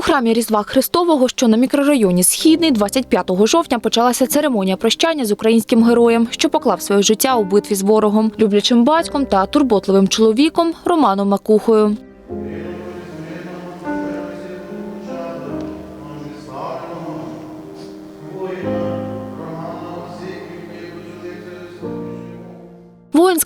храмі Різдва Христового, що на мікрорайоні Східний, 25 жовтня почалася церемонія прощання з українським героєм, що поклав своє життя у битві з ворогом, люблячим батьком та турботливим чоловіком Романом Макухою.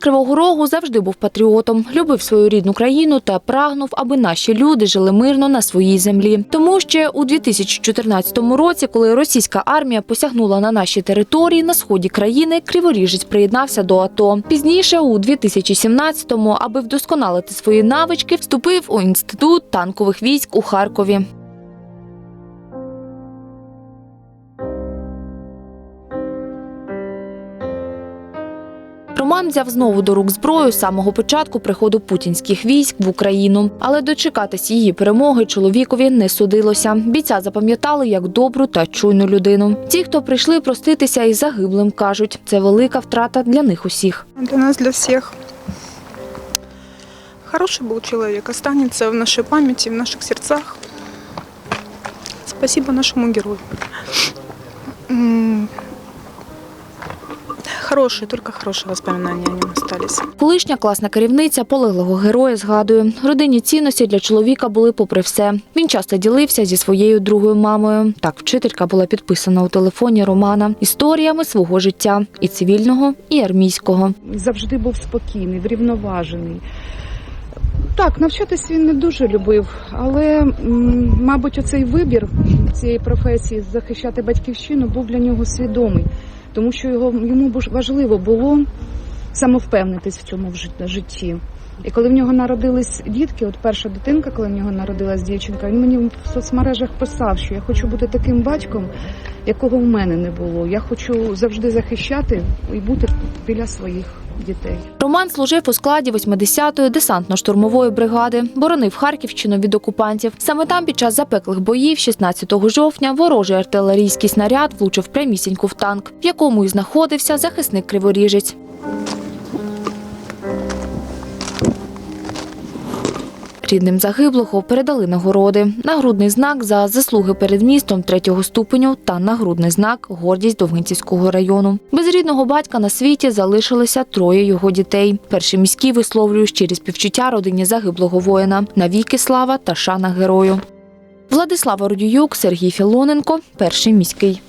Кривого Рогу завжди був патріотом, любив свою рідну країну та прагнув, аби наші люди жили мирно на своїй землі. Тому ще у 2014 році, коли російська армія посягнула на наші території на сході країни, Криворіжець приєднався до АТО. Пізніше, у 2017-му, аби вдосконалити свої навички, вступив у інститут танкових військ у Харкові. Роман взяв знову до рук зброю з самого початку приходу путінських військ в Україну, але дочекатись її перемоги чоловікові не судилося. Бійця запам'ятали як добру та чуйну людину. Ті, хто прийшли проститися із загиблим, кажуть, це велика втрата для них усіх. Для нас, для всех. Хороший был человек, останется в нашей памяти, в наших сердцах. Спасибо нашему герою. Хорошие, только хорошие воспоминания о нем остались. Колишня класна керівниця полеглого героя згадує, родинні цінності для чоловіка були попри все. Він часто ділився зі своєю другою мамою. Так, вчителька була підписана у телефоні Романа історіями свого життя і цивільного, і армійського. завжди був спокійний, врівноважений. Так, навчатись він не дуже любив, але, м, мабуть, оцей вибір цієї професії захищати батьківщину був для нього свідомий, тому що його, йому важливо було самовпевнитись в цьому житті. І коли в нього народились дітки, от перша дитинка, коли в нього народилась дівчинка, він мені в соцмережах писав, що я хочу бути таким батьком, якого в мене не було. Я хочу завжди захищати і бути біля своїх дітей. Роман служив у складі 80-ї десантно-штурмової бригади, боронив Харківщину від окупантів. Саме там під час запеклих боїв 16 жовтня ворожий артилерійський снаряд влучив прямісінько в танк, в якому і знаходився захисник Криворіжець. Рідним загиблого передали нагороди, нагрудний знак за заслуги перед містом третього ступеню та нагрудний знак гордість Довгинцівського району. Без рідного батька на світі залишилися троє його дітей. Перший міський висловлює щирі співчуття родині загиблого воїна. Навіки слава та шана герою. Владислава Родіюк, Сергій Філоненко, перший міський.